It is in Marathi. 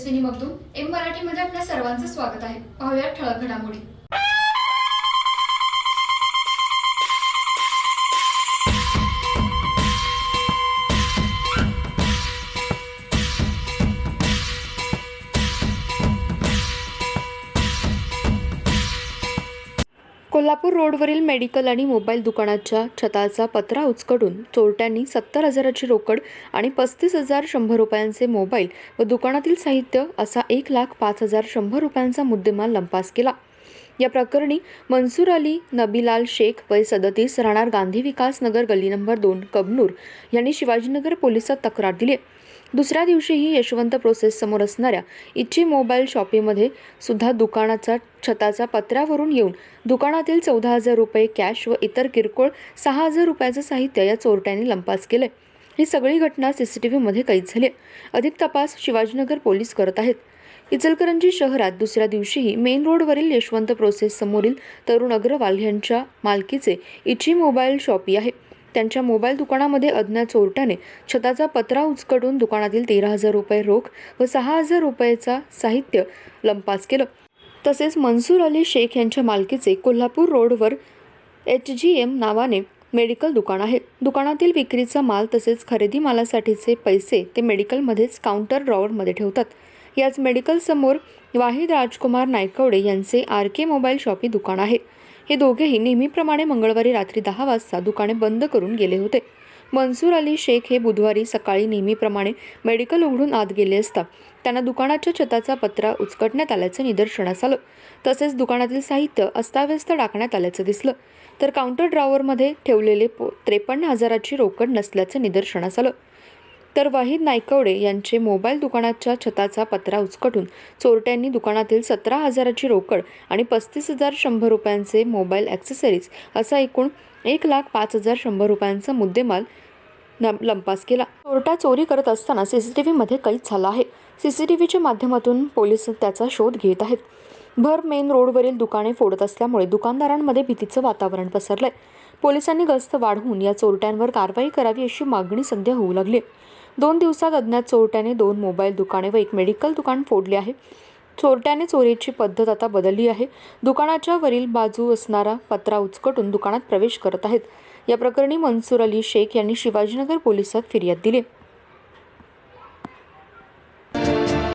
Tejaswini Magdum M मराठीमध्ये आपल्या सर्वांचं स्वागत आहे. पाहुयात ठळक घडामोडी. कोल्हापूर रोडवरील मेडिकल आणि मोबाईल दुकानाच्या छताचा पत्रा उचकडून चोरट्यांनी सत्तर हजाराची रोकड आणि पस्तीस हजार शंभर रुपयांचे मोबाईल व दुकानातील साहित्य असा एक लाख पाच हजार शंभर रुपयांचा मुद्देमाल लंपास केला या प्रकरणी मनसूर अली नबीलाल शेख वय सदतीस राहणार गांधी विकास नगर गल्ली नंबर दोन कबनूर यांनी शिवाजीनगर पोलिसात तक्रार दिली आहे. दुसऱ्या दिवशीही यशवंत प्रोसेस समोर असणाऱ्या इच्छी मोबाईल शॉपीमध्ये सुद्धा दुकानाचा छताचा पत्र्यावरून येऊन दुकानातील चौदा हजार रुपये कॅश व इतर किरकोळ सहा हजार रुपयाचं साहित्य या चोरट्यांनी लंपास केलंय. ही सगळी घटना सीसीटीव्हीमध्ये कैद झाली अधिक तपास शिवाजीनगर पोलीस करत आहेत. इचलकरंजी शहरात दुसऱ्या दिवशीही मेन रोडवरील यशवंत प्रोसेस समोरील तरुण अग्रवाल यांच्या मालकीचे इची मोबाईल शॉपी आहे. त्यांच्या मोबाईल दुकानामध्ये अज्ञात चोरट्याने छताचा पत्रा उचकडून दुकानातील तेरा हजार रुपये रोख व सहा हजार रुपयेचा साहित्य लंपास केलं. तसेच मनसूर अली शेख यांच्या मालकीचे कोल्हापूर रोडवर एच जी एम नावाने मेडिकल दुकान आहे. दुकानातील विक्रीचा माल तसेच खरेदी मालासाठीचे पैसे ते मेडिकलमध्येच काउंटर ड्रॉवरमध्ये ठेवतात. याच मेडिकलसमोर वाहिद राजकुमार नायकवडे यांचे आर के मोबाईल शॉपी दुकान आहे. हे दोघेही नेहमीप्रमाणे मंगळवारी रात्री दहा वाजता दुकाने बंद करून गेले होते. मनसूर अली शेख हे बुधवारी सकाळी नेहमीप्रमाणे मेडिकल उघडून आत गेले असता त्यांना दुकानाच्या छताचा पत्रा उचकटण्यात आल्याचं निदर्शनास आलं. तसेच दुकानातील साहित्य अस्ताव्यस्त टाकण्यात आल्याचं दिसलं. तर काउंटर ड्रॉवरमध्ये ठेवलेले पो त्रेपन्न हजाराची रोकड नसल्याचं निदर्शनास आलं. तर वाहिद नायकवडे यांचे मोबाईल दुकानाच्या छताचा पत्रा उचकटून चोरट्यांनी दुकानातील सतरा हजाराची रोकड आणि पस्तीस हजार शंभर रुपयांचे मोबाईल ॲक्सेसरीज असा एकूण एक लाख पाच हजार शंभर रुपयांचा मुद्देमाल न- लंपास केला. चोरटा चोरी करत असताना सीसीटीव्हीमध्ये कैद झाला आहे. सीसीटीव्हीच्या माध्यमातून पोलीस त्याचा शोध घेत आहेत. भर मेन रोडवरील दुकाने फोडत असल्यामुळे दुकानदारांमध्ये भीतीचं वातावरण पसरलंय. पोलिसांनी गस्त वाढवून या चोरट्यांवर कारवाई करावी अशी मागणी सध्या होऊ लागली दोन दिवसात अज्ञात चोरट्याने दोन मोबाईल दुकाने व एक मेडिकल दुकान फोडले आहे. चोरट्याने चोरीची पद्धत आता बदलली आहे. दुकानाच्या वरील बाजू असणारा पत्रा उचकटून दुकानात प्रवेश करत आहेत. या प्रकरणी मनसूर अली शेख यांनी शिवाजीनगर पोलिसात फिर्याद दिली.